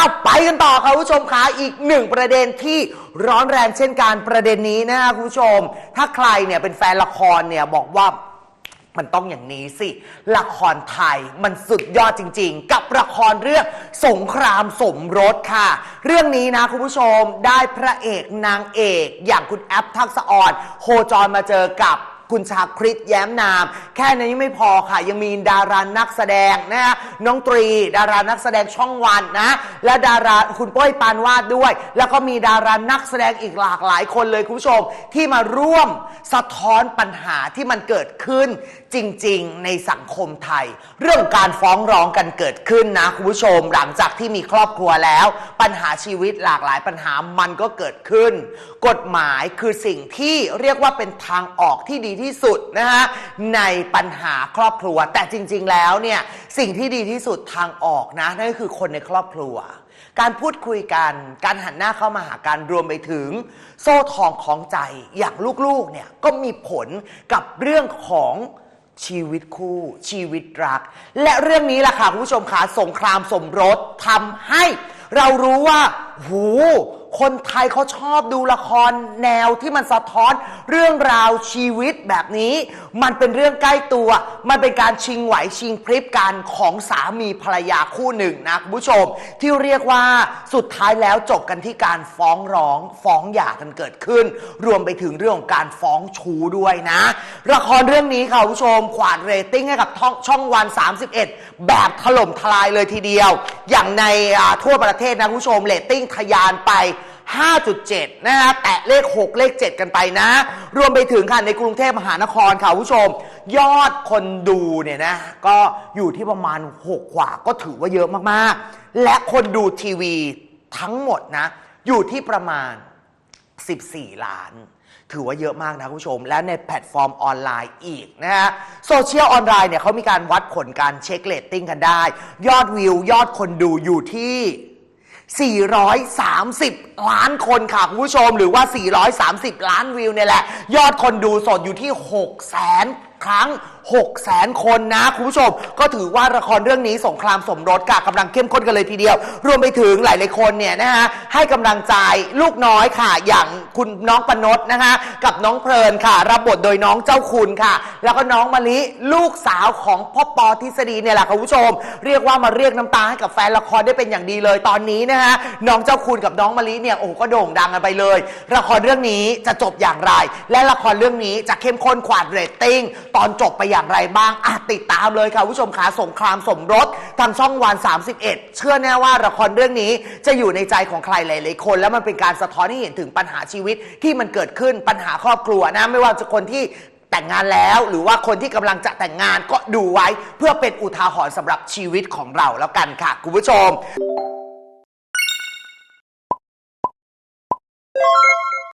เอาไปกันต่อค่ะคุณผู้ชมคะอีกหนึ่งประเด็นที่ร้อนแรงเช่นการประเด็นนี้นะฮะคุณผู้ชม ถ้าใครเนี่ยเป็นแฟนละครเนี่ยบอกว่ามันต้องอย่างนี้สิ ละครไทยมันสุดยอดจริง ๆ กับละครเรื่องสงครามสมรสค่ะ เรื่องนี้นะคุณผู้ชมได้พระเอกนางเอก อย่างคุณแอปทักษะอ่อนโคจรมาเจอกับ คุณชาคริตแย้มนาม แค่นั้นยังไม่พอค่ะ ยังมีดารานักแสดงนะฮะน้องตรี ดารานักแสดงช่องวันนะ และดาราคุณป้อยปานวาดด้วย แล้วก็มีดารานักแสดงอีกหลากหลายคนเลยคุณผู้ชม ที่มาร่วมสะท้อนปัญหาที่มันเกิดขึ้น จริง ๆ ในสังคมไทย เรื่องการฟ้องร้องกันเกิดขึ้นนะคุณผู้ชม หลังจากที่มีครอบครัวแล้ว ปัญหาชีวิตหลากหลายปัญหามันก็เกิดขึ้น กฎหมายคือสิ่งที่เรียกว่าเป็นทางออกที่ดีที่สุดนะฮะในปัญหาครอบครัว แต่จริง ๆ แล้วเนี่ยสิ่งที่ดีที่สุดทางออกนะนั่นก็คือคนในครอบครัว การพูดคุยกัน การหันหน้าเข้ามาหากันรวมไปถึง โซ่ทองของใจอย่างลูกๆเนี่ยก็มีผลกับเรื่องของชีวิตคู่ ชีวิตรัก และเรื่องนี้แหละค่ะคุณผู้ชมคะสงครามสมรสทำให้เรารู้ว่า หู คนไทยเขาชอบดูละครแนวที่มันสะท้อนเรื่องราวชีวิตแบบนี้ มันเป็นเรื่องใกล้ตัว มันเป็นการชิงไหวชิงพริบกันของสามีภรรยาคู่หนึ่งนะคุณผู้ชม ที่เรียกว่าสุดท้ายแล้วจบกันที่การฟ้องร้องฟ้องหย่ากันเกิดขึ้น รวมไปถึงเรื่องของการฟ้องชูด้วยนะ ละครเรื่องนี้ค่ะคุณผู้ชมขวาดเรตติ้งให้กับช่องวัน 31 แบบถล่มทลายเลยทีเดียว อย่างในทั่วประเทศนะคุณผู้ชมเรตติ้งทะยานไป 5.7 นะฮะแตะเลข 6 เลข 7 กันไปนะ รวมไปถึงค่ะในกรุงเทพมหานครค่ะผู้ชม ยอดคนดูเนี่ยนะ ก็อยู่ที่ประมาณ 6 กว่าก็ถือว่าเยอะมากๆ และคนดูทีวีทั้งหมดนะ อยู่ที่ประมาณ 14 ล้านถือว่าเยอะมากนะคุณผู้ชม และในแพลตฟอร์มออนไลน์อีกนะฮะโซเชียลออนไลน์เนี่ยเขามีการวัดผลการเช็คเรตติ้งกันได้ ยอดวิวยอดคนดูอยู่ที่ 430 ล้านคนค่ะคุณผู้ชมหรือว่า 430 ล้านวิวเนี่ยแหละ ยอดคนดูสดอยู่ที่6แสนครั้ง 6แสนคนนะ คุณผู้ชม ก็ถือว่าละครเรื่องนี้สงครามสมรสค่ะกำลังเข้มข้นกันเลยทีเดียว รวมไปถึงหลายๆคนเนี่ยนะฮะให้กำลังใจลูกน้อยค่ะ อย่างคุณน้องปนดนะคะกับน้องเพลินค่ะ รับบทโดยน้องเจ้าคุณค่ะ แล้วก็น้องมะลิลูกสาวของพ่อปอทฤษฎีเนี่ยแหละคุณผู้ชม เรียกว่ามาเรียกน้ำตาให้กับแฟนละครได้เป็นอย่างดีเลยตอนนี้นะฮะน้องเจ้าคุณกับน้องมะลิเนี่ยโอ้โหก็โด่งดังกันไปเลย ละครเรื่องนี้จะจบอย่างไร และละครเรื่องนี้จะเข้มข้นขวาดเรตติ้งตอนจบไปอย่างไรบ้างอะติดตามเลยค่ะผู้ชมขาสงครามสมรสทางช่องวัน 31 เชื่อแน่ว่าละครเรื่องนี้จะอยู่ในใจของใครหลายๆคน แล้วมันเป็นการสะท้อนให้เห็นถึงปัญหาชีวิตที่มันเกิดขึ้นปัญหาครอบครัวนะไม่ว่าจะคนที่แต่งงานแล้วหรือว่าคนที่กำลังจะแต่งงานก็ดูไว้ เพื่อเป็นอุทาหรณ์สำหรับชีวิตของเราแล้วกันค่ะ คุณผู้ชม